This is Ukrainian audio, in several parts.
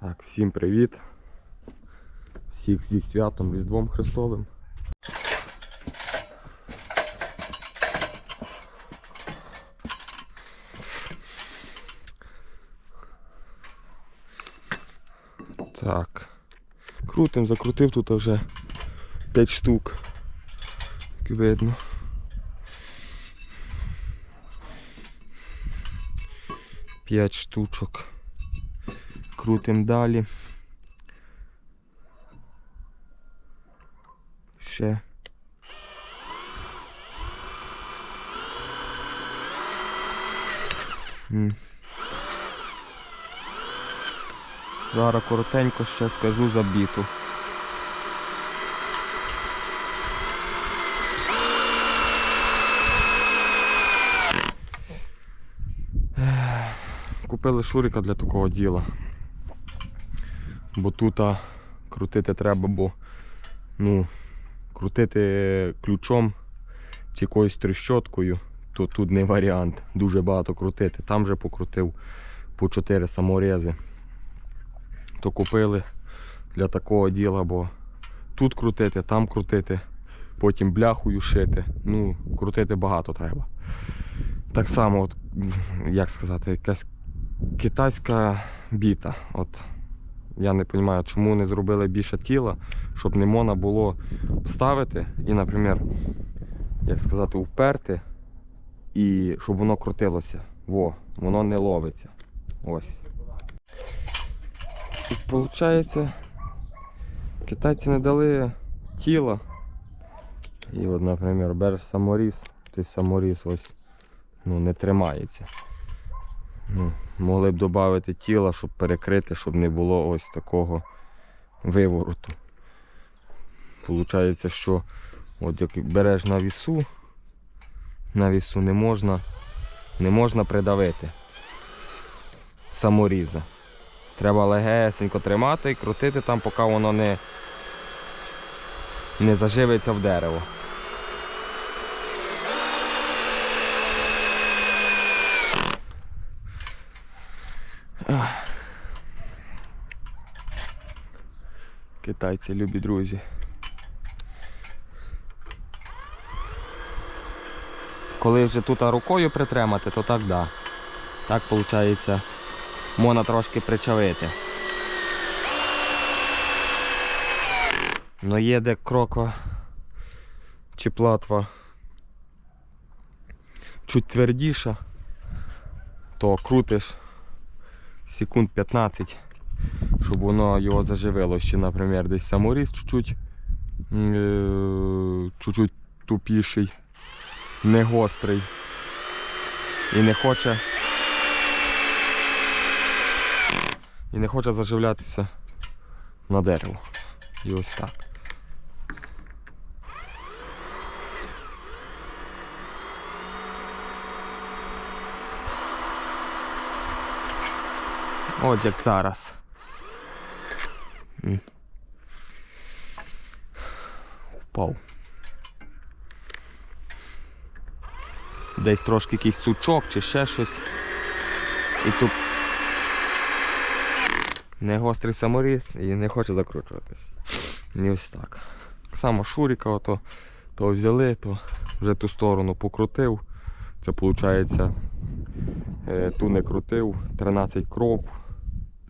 Так, всім привіт. Всіх зі святом Різдвом Христовим. Так. Крутим, закрутив тут вже 5 штук. Як видно. П'ять штучок. Крутим далі. Ще. Зараз коротенько ще скажу за біту. Купили шурика для такого діла. Бо тут крутити треба, бо ну, крутити ключом чи якоюсь трещоткою, то тут не варіант. Дуже багато крутити. Там вже покрутив по 4 саморези. То купили для такого діла, бо тут крутити, там крутити, потім бляхою шити. Ну, крутити багато треба. Так само, от, як сказати, якась китайська біта. От я не розумію, чому не зробили більше тіла, щоб не можна було вставити і, наприклад, як сказати, вперти, і щоб воно крутилося. Во, воно не ловиться. Ось. Виходить, китайці не дали тіла. І от, наприклад, береш саморіз, той саморіз ось ну, не тримається. Ну, могли б додати тіла, щоб перекрити, щоб не було ось такого вивороту. Получається, що от як береш на вісу, на вісу не можна, не можна придавити саморіза. Треба легесенько тримати і крутити там, поки воно не, не заживиться в дерево. Китайці, любі друзі. Коли вже тут рукою притримати, то так да. Так виходить, можна трошки причавити. Ну є де кроква чи платва чуть твердіша, то крутиш секунд 15 щоб воно його заживило. Ще, наприклад, десь саморіз е, чуть-чуть тупіший, не гострий і не хоче. І не хоче заживлятися на дерево. І ось так. От як зараз. М. Впав. Десь трошки якийсь сучок чи ще щось. І тут не гострий саморіз і не хоче закручуватись. І ось так. Так само шуріка ото, то взяли, то вже ту сторону покрутив. Це виходить, ту не крутив, 13 кров,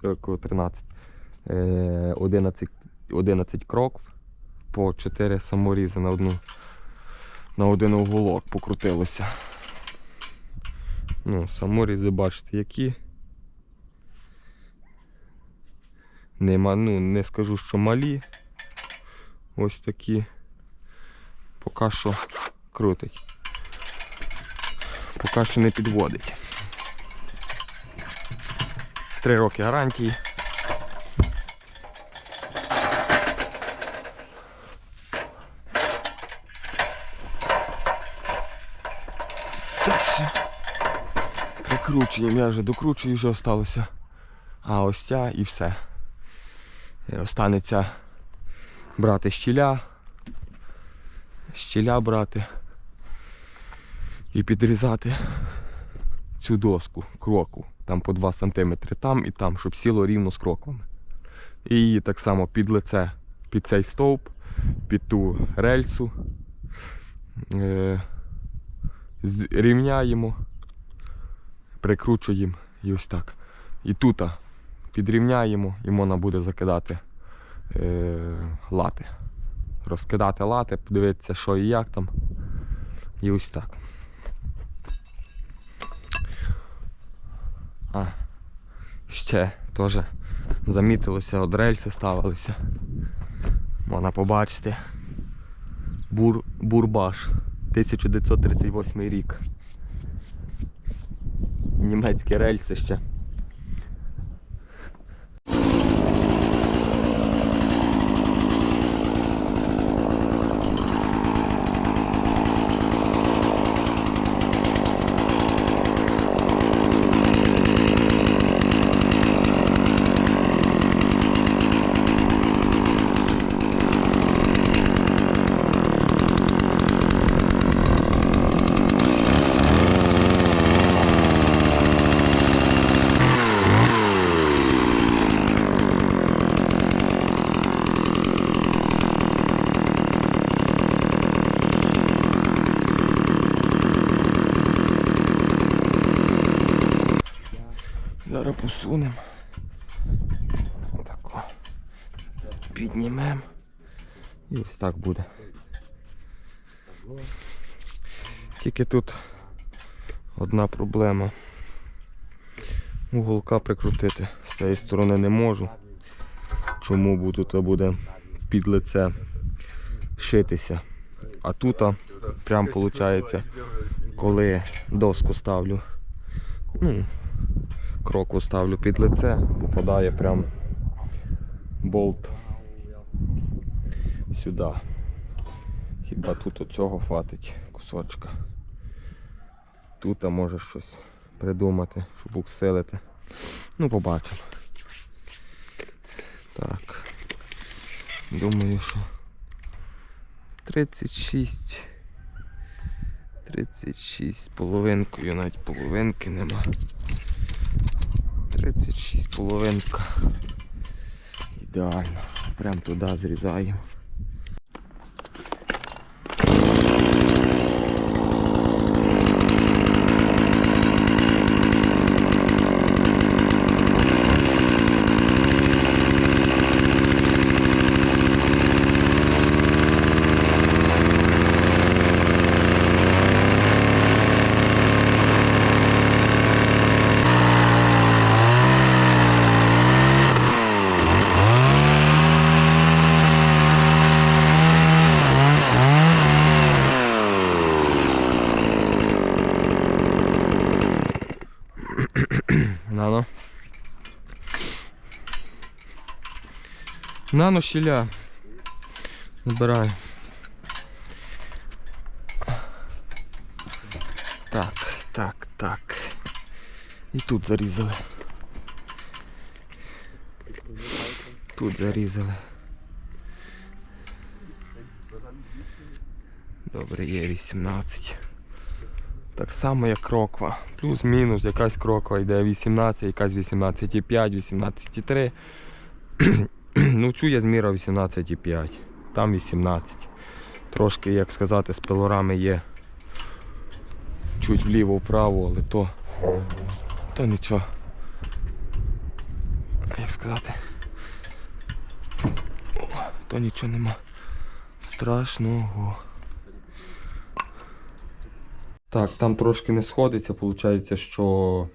е, ко- 13. Е, 11, 11 кроків по 4 саморізи на одну на один уголок покрутилося. Ну, саморізи бачите які. Нема, ну, не скажу, що малі. Ось такі. Поки що крутить. Поки що не підводить. Три роки гарантії. Так все. Прикручуємо, я вже докручую, вже осталося. А ось ця і все. І останеться брати щіля. Щіля брати. І підрізати цю доску, кроку. Там по 2 см там і там, щоб сіло рівно з кроквами. І її так само під лице, під цей стовп, під ту рельсу. Е, з- рівняємо, прикручуємо і ось так. І тут підрівняємо і можна буде закидати е, лати. Розкидати лати, подивитися, що і як там. І ось так. А, ще теж замітилося, от рельси ставилися. Можна побачити. Бур, Бурбаш, 1938 рік. Німецькі рельси ще. Посунемо. Отако. Піднімемо. І ось так буде. Тільки тут одна проблема. Уголка прикрутити з цієї сторони не можу. Чому бо тут буде під лице шитися. А тут прям виходить, коли доску ставлю. Ну, кроку ставлю під лице, попадає прям болт сюди. Хіба тут оцього хватить кусочка. Тут а може щось придумати, щоб усилити. Ну, побачимо. Так. Думаю, що 36. 36 з половинкою, навіть половинки нема. 36 половинка. Ідеально. Прям туди зрізаємо. Нано. Нано щіля. Набираю. Так, так, так. І тут зарізали. Тут зарізали. Добре, є 18. Так само як кроква. Плюс-мінус, якась кроква йде 18, якась 18,5, 18,3. Ну цю я зміряв 18,5. Там 18. Трошки, як сказати, з пилорами є. Чуть вліво-вправо, але то. То нічого. Як сказати. То нічого нема. Страшного. Так, там трошки не сходиться. Виходить, що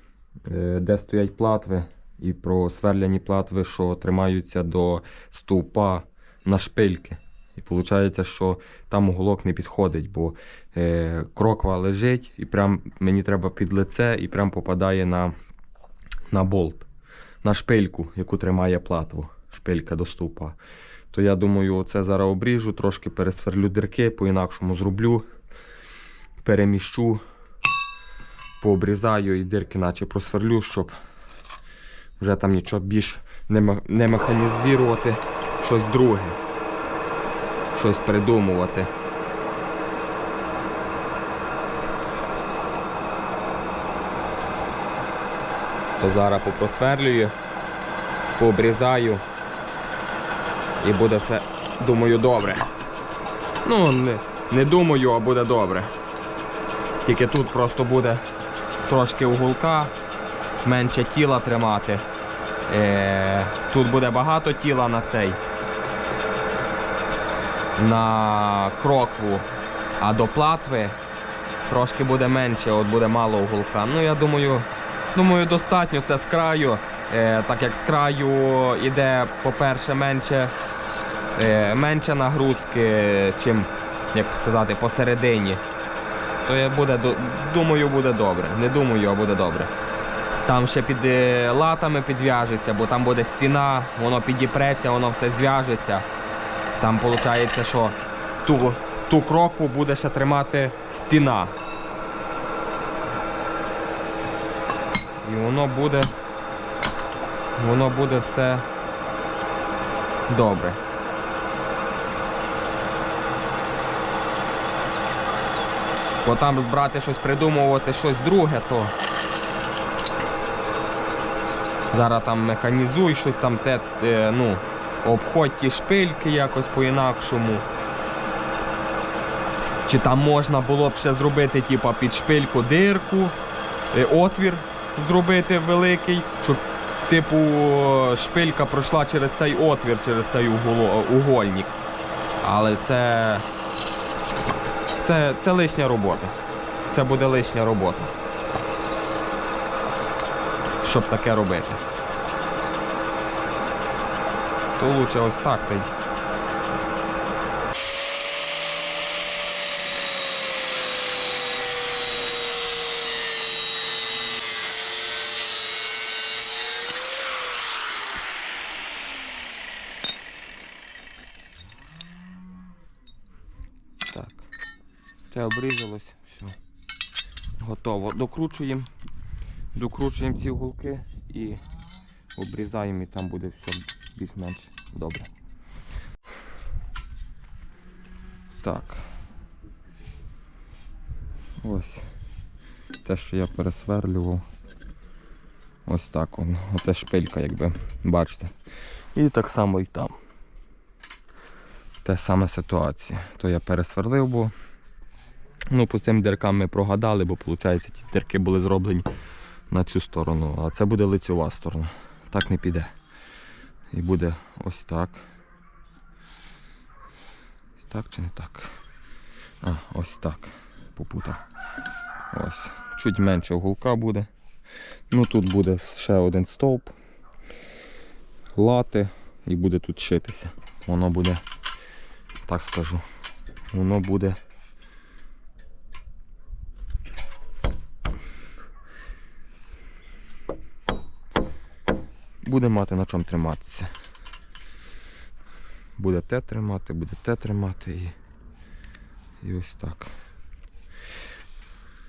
е, де стоять платви і про сверляні платви, що тримаються до стовпа на шпильки. І виходить, що там уголок не підходить, бо е, кроква лежить, і прям мені треба під лице і прям попадає на, на болт, на шпильку, яку тримає платву, шпилька до стовпа. То я думаю, оце зараз обріжу, трошки пересверлю дірки, по-інакшому зроблю переміщу, пообрізаю і дирки наче просверлю, щоб вже там нічого більш не, не механізувати щось друге. Щось придумувати. То зараз попросверлюю, пообрізаю І буде все, думаю, добре. Ну, не, не думаю, а буде добре. Тільки тут просто буде трошки уголка, менше тіла тримати. Е, тут буде багато тіла на цей. На крокву, а до платви трошки буде менше, от буде мало уголка. Ну я думаю, думаю, достатньо це з краю. Е, так як з краю іде, по-перше, менше, е, менше нагрузки, чим, як сказати, посередині. То я буде, думаю, буде добре. Не думаю, а буде добре. Там ще під е, латами підв'яжеться, бо там буде стіна, воно підіпреться, воно все зв'яжеться. Там виходить, що ту, ту кроку буде ще тримати стіна. І воно буде. Воно буде все добре. Бо там брати щось придумувати, щось друге, то зараз там механізуй, щось там те, ну, обходь ті шпильки якось по-інакшому. Чи там можна було б ще зробити типа, під шпильку дирку, е, отвір зробити великий, щоб типу шпилька пройшла через цей отвір, через цей угольник. Але це, це, це лишня робота. Це буде лишня робота. Щоб таке робити. То лучше ось так та й. Так. Це обрізалось, все. Готово. Докручуємо. Докручуємо ці уголки і обрізаємо і там буде все більш-менш добре. Так. Ось. Те, що я пересверлював. Ось так воно. Оце шпилька, якби бачите. І так само і там. Те саме ситуація. То я пересверлив, бо ну, по цим діркам ми прогадали, бо виходить, ті дірки були зроблені на цю сторону, а це буде лицьова сторона. Так не піде. І буде ось так. Ось так чи не так? А, ось так. Попутав. Ось. Чуть менше уголка буде. Ну тут буде ще один стовп. Лати і буде тут шитися. Воно буде, так скажу, воно буде. Буде мати на чому триматися. Буде те тримати, буде те тримати і, і ось так.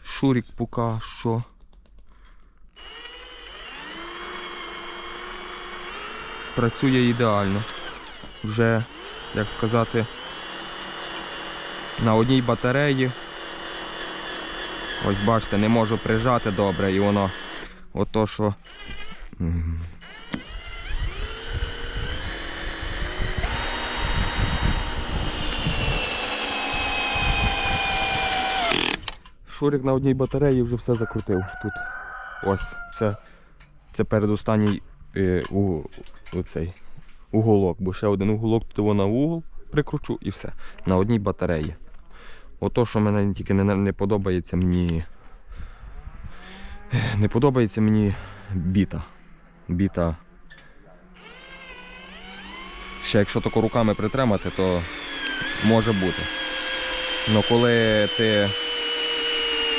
Шурік поки що. Працює ідеально. Вже, як сказати, на одній батареї. Ось бачите, не можу прижати добре і воно ото що. Шурик на одній батареї вже все закрутив тут. Ось, це, це передостанній е, уголок, бо ще один уголок, то вона угол прикручу і все. На одній батареї. Ото, що мене тільки не, не подобається мені. Не подобається мені біта. Біта. Ще якщо тако руками притримати, то може бути. Ну коли ти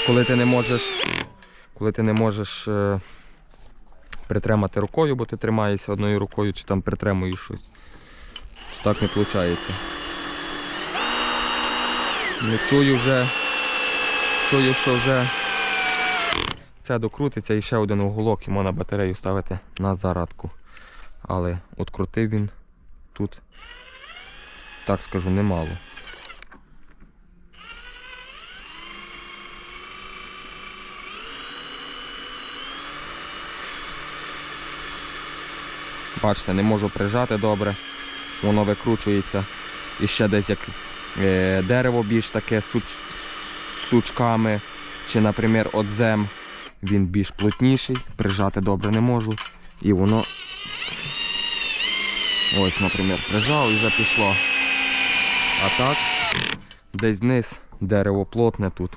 коли ти не можеш, коли ти не можеш е, притримати рукою, бо ти тримаєшся одною рукою чи там притримуєш щось, то так не виходить. Не чую вже, чую, що вже це докрутиться і ще один уголок і можна батарею ставити на зарадку. Але открутив він тут, так скажу, немало. Бачите, не можу прижати добре. воно викручується. І ще десь як е, дерево більш таке суч, сучками, чи, наприклад, отзем, він більш плотніший, прижати добре не можу. І воно ось, наприклад, прижав і вже пішло. А так, десь вниз дерево плотне тут.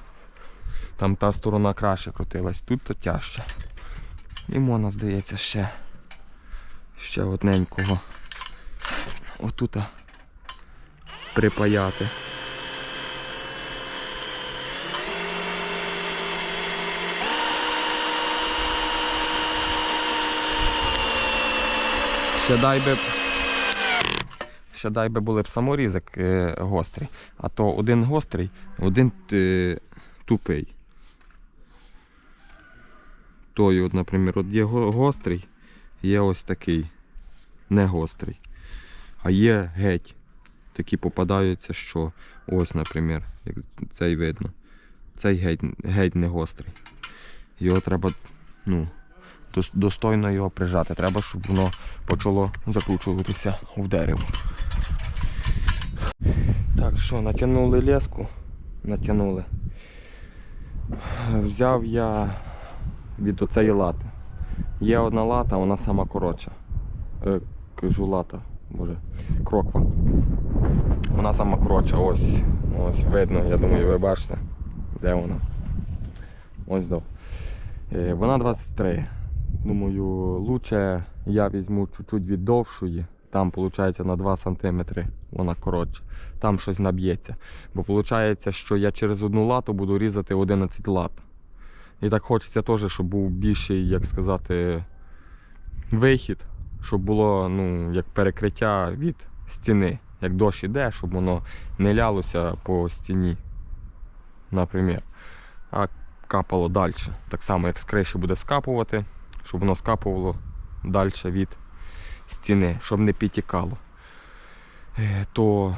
Там та сторона краще крутилась, тут то тяжче. І можна, здається, ще, ще одненького. Отута припаяти. Ще дай би. Ще дай би були б саморізик е, гострий, а то один гострий, один е, тупий. Той, от, наприклад, от є гострий, є ось такий, не гострий. А є геть. Такі попадаються, що ось, наприклад, як цей видно. Цей геть, геть не гострий. Його треба ну, достойно його прижати. Треба, щоб воно почало закручуватися в дерево. Так, що, натягнули леску, натягнули. Взяв я від оцеї лати. Є одна лата, вона сама коротша. Е, кажу лата, боже, кроква. Вона сама коротша, ось, ось видно, я думаю, ви бачите, де вона. Ось до. Е, вона 23. Думаю, лучше я візьму чуть-чуть від довшої. Там виходить на 2 см вона коротша. Там щось наб'ється. Бо виходить, що я через одну лату буду різати 11 лат. І так хочеться теж, щоб був більший, як сказати, вихід, щоб було ну, як перекриття від стіни. Як дощ іде, щоб воно не лялося по стіні, наприклад. А капало далі. Так само, як з криші буде скапувати, щоб воно скапувало далі від стіни, щоб не підтікало. Е, То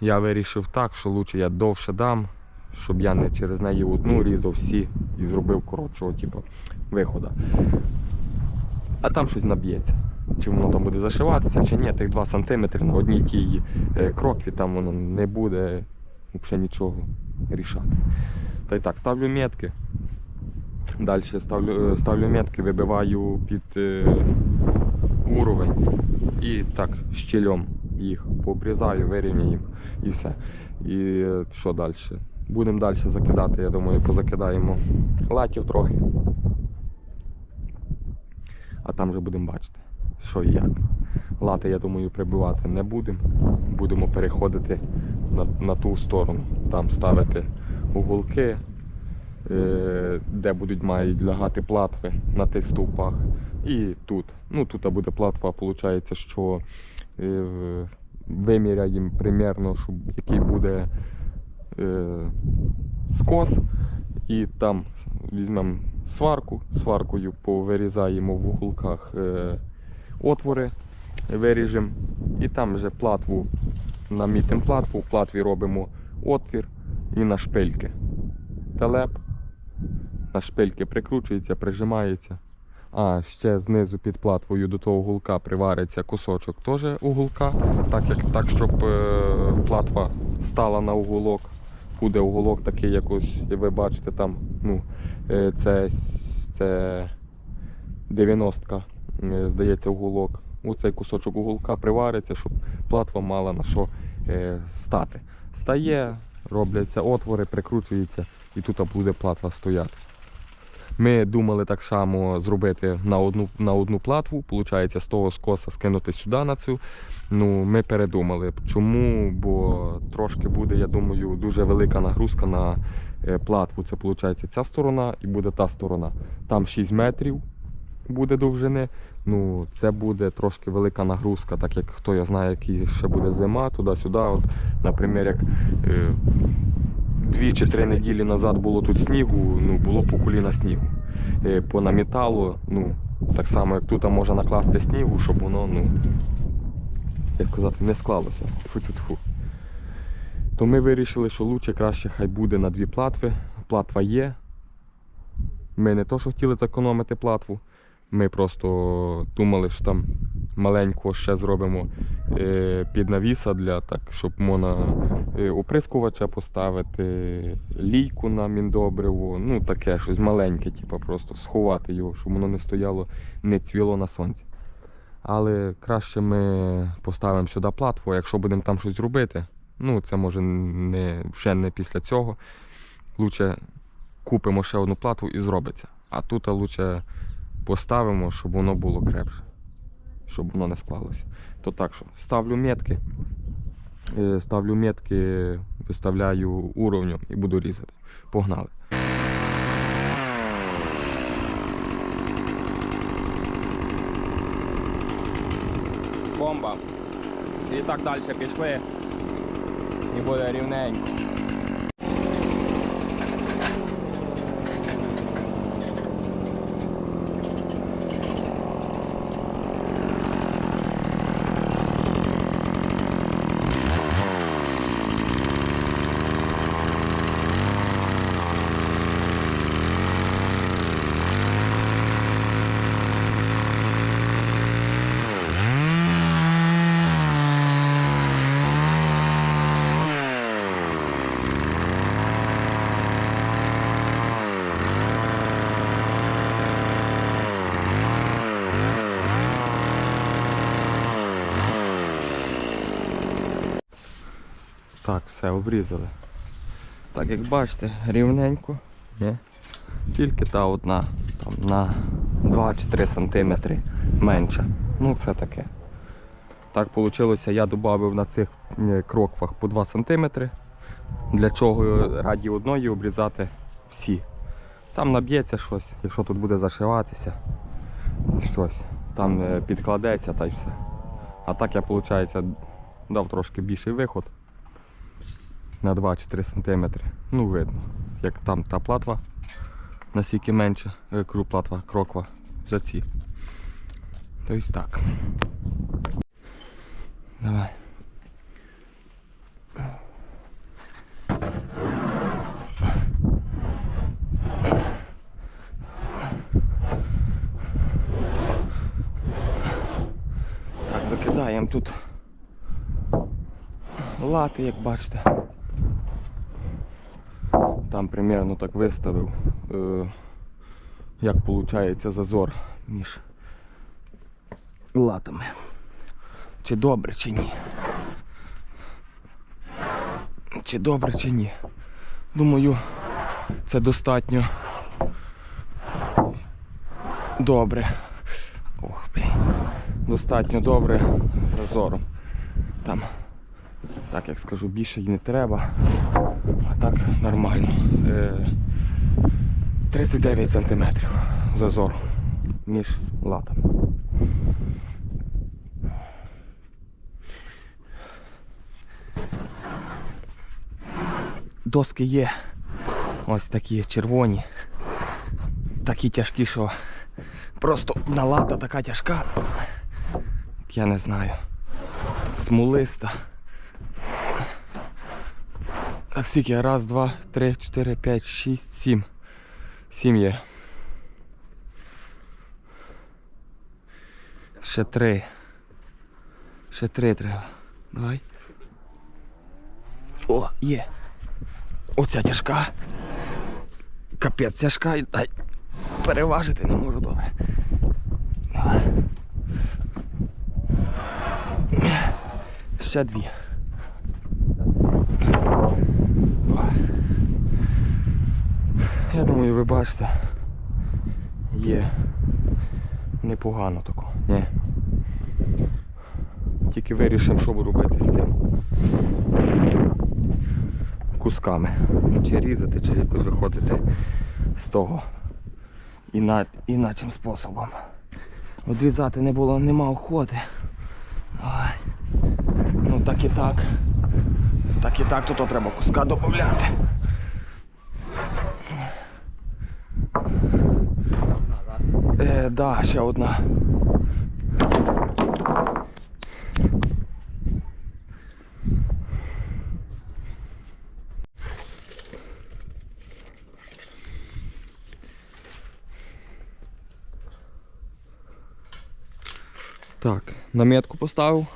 я вирішив так, що краще я довше дам, щоб я не через неї одну різав всі і зробив коротшого типу, виходу. А там щось наб'ється. Чи воно там буде зашиватися, чи ні, тих 2 см на одній тій е, крокві там воно не буде взагалі нічого рішати. Та й так, ставлю метки. Далі ставлю, е, ставлю метки, вибиваю під е, уровень і так щелем їх пообрізаю, вирівняю і все. І е, що далі? Будемо далі закидати, я думаю, позакидаємо латів трохи. А там вже будемо бачити, що і як. Лати, я думаю, прибивати не будемо. Будемо переходити на, на ту сторону, там ставити уголки, е, де будуть мають лягати платви на тих стовпах. І тут. Ну тут буде платва, виходить, що е, виміряємо примерно, щоб який буде скос. І там візьмемо сварку, сваркою повирізаємо в уголках е, отвори, виріжемо. І там вже платву, намітимо платву, в платві робимо отвір і на шпильки. Телеп на шпильки прикручується, прижимається. А ще знизу під платвою до того гулка привариться кусочок теж уголка, так, так щоб е, платва стала на уголок. Буде уголок такий якось, і ви бачите там, ну, е, це, це 90-ка, е, здається, уголок. Оцей кусочок уголка привариться, щоб платва мала на що е, стати. Стає, робляться отвори, прикручується і тут буде платва стояти. Ми думали так само зробити на одну, на одну платву, виходить, з того скоса скинути сюди на цю. Ну, ми передумали. Чому? Бо трошки буде, я думаю, дуже велика нагрузка на е, платву. Це виходить ця сторона і буде та сторона. Там 6 метрів буде довжини. Ну, це буде трошки велика нагрузка, так як хто я знає, який ще буде зима, туди-сюди. От, наприклад, як е, дві чи три неділі назад було тут снігу, ну було по коліна снігу. Е, По наміталу, ну, так само як тут можна накласти снігу, щоб воно, ну, як сказати, не склалося. Тьфу-тьфу-тьфу. То ми вирішили, що краще краще хай буде на дві платви. Платва є. Ми не то, що хотіли зекономити платву. Ми просто думали, що там маленько ще зробимо е, під навіса для так, щоб можна е, оприскувача поставити, лійку на міндобриво, ну таке щось маленьке, типу, просто сховати його, щоб воно не стояло, не цвіло на сонці. Але краще ми поставимо сюди платву, якщо будемо там щось робити. Ну, це може не, ще не після цього. Лучше купимо ще одну платву і зробиться. А тут лучше поставимо, щоб воно було крепше, щоб воно не склалося. То так що ставлю метки, е, ставлю метки, виставляю уровнем і буду різати. Погнали. Бомба. І так далі пішли. І буде рівненько. Так, все, обрізали. Так, як бачите, рівненько. Ні? Тільки та одна там, на 2 чи 3 см менша. Ну це таке. Так вийшло, я додав на цих кроквах по 2 см. Для чого раді одної обрізати всі. Там наб'ється щось, якщо тут буде зашиватися щось, там е, підкладеться та й все. А так я, виходить, дав трошки більший виход на 2-4 см. Ну, видно, як там та платва наскільки менша, е, кру платва, кроква за ці. Тобто так. Давай. Так, закидаємо тут лати, як бачите. Примерно так виставив, е, як виходить зазор між латами. Чи добре, чи ні. Чи добре, чи ні. Думаю, це достатньо добре. Ох, блін. Достатньо добре зазором. Там, так як скажу, більше й не треба. Так нормально. Е, 39 сантиметрів зазор між латами. Доски є ось такі червоні, такі тяжкі, що просто одна лата така тяжка. Я не знаю. Смолиста. Так скільки? Раз, два, три, чотири, п'ять, шість, сім. Сім є. Ще три. Ще три треба. Давай. О, є. Оця тяжка. Капець тяжка. і- Ай, переважити не можу добре. Ще дві. Я думаю, ви бачите, є непогано тако. Ні. Тільки вирішимо, що робити з цим кусками. Чи різати, чи якось виходити з того іна... іначим способом. Одрізати не було, нема охоти. Ой. Ну так і так. Так і так, то, то треба куска додати. Е, да, ще одна. Так, наметку поставив.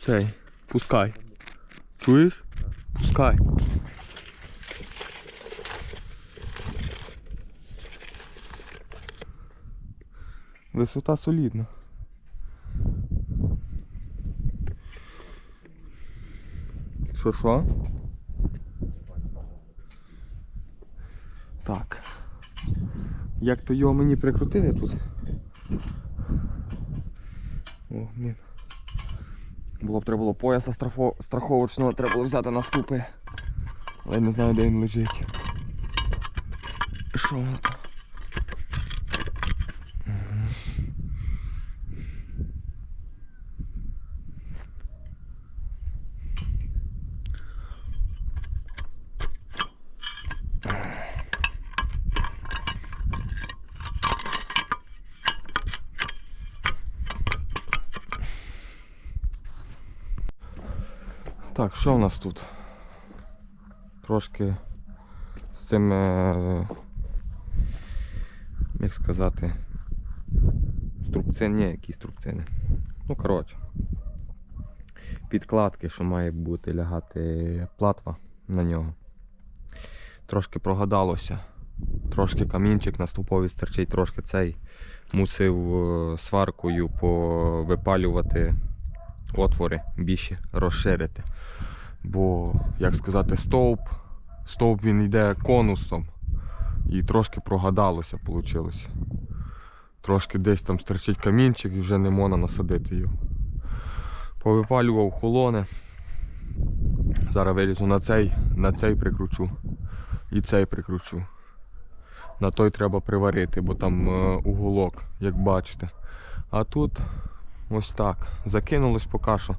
Цей, пускай. Чуєш? Пускай. Висота солідна. Що що? Так. Як то його мені прикрутити тут? О, блін. Було б треба було пояса страховочного, треба було взяти на ступи. Але я не знаю, де він лежить. Що воно там? Так, що в нас тут? Трошки з цим, е, як сказати, струбцин, ні, які струбцини. Ну, коротше. Підкладки, що має бути лягати платва на нього. Трошки прогадалося. Трошки камінчик на стовпові стерчить, трошки цей мусив е, сваркою повипалювати отвори більші, розширити. Бо, як сказати, стовп, стовп він йде конусом. І трошки прогадалося, вийшло. Трошки десь там стерчить камінчик і вже не можна насадити його. Повипалював холони. Зараз вилізу на цей, на цей прикручу. І цей прикручу. На той треба приварити, бо там е, уголок, як бачите. А тут ось так. Закинулось поки що.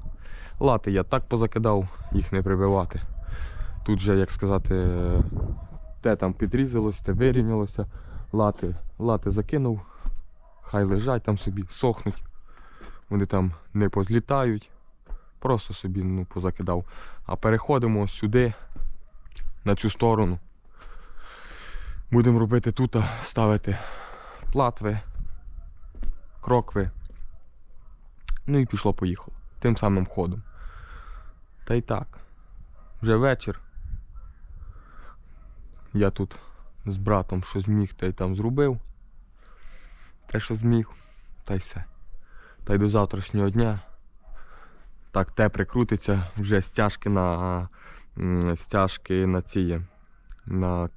Лати я так позакидав, їх не прибивати. Тут же, як сказати, те там підрізалось, те вирівнялося. Лати, лати закинув, хай лежать там собі, сохнуть. Вони там не позлітають. Просто собі ну, позакидав. А переходимо сюди, на цю сторону. Будемо робити тут, ставити платви, крокви. Ну і пішло-поїхало. Тим самим ходом. Та й так. Вже вечір. Я тут з братом що зміг, та й там зробив. Те, що зміг, та й все. Та й до завтрашнього дня. Так, те прикрутиться, вже стяжки на стяжки на ці на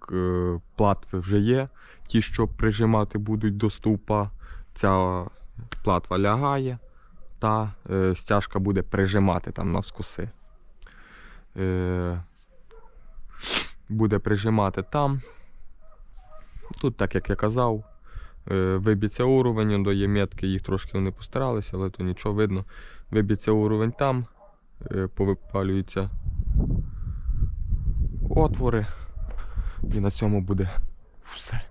платви вже є. Ті, що прижимати будуть до стовпа, ця платва лягає, та е, стяжка буде прижимати там навскоси. Е, буде прижимати там. Тут, так як я казав, е, виб'ється уровень, до є метки, їх трошки вони постаралися, але то нічого видно. Виб'ється уровень там, повипалюються отвори. І на цьому буде все.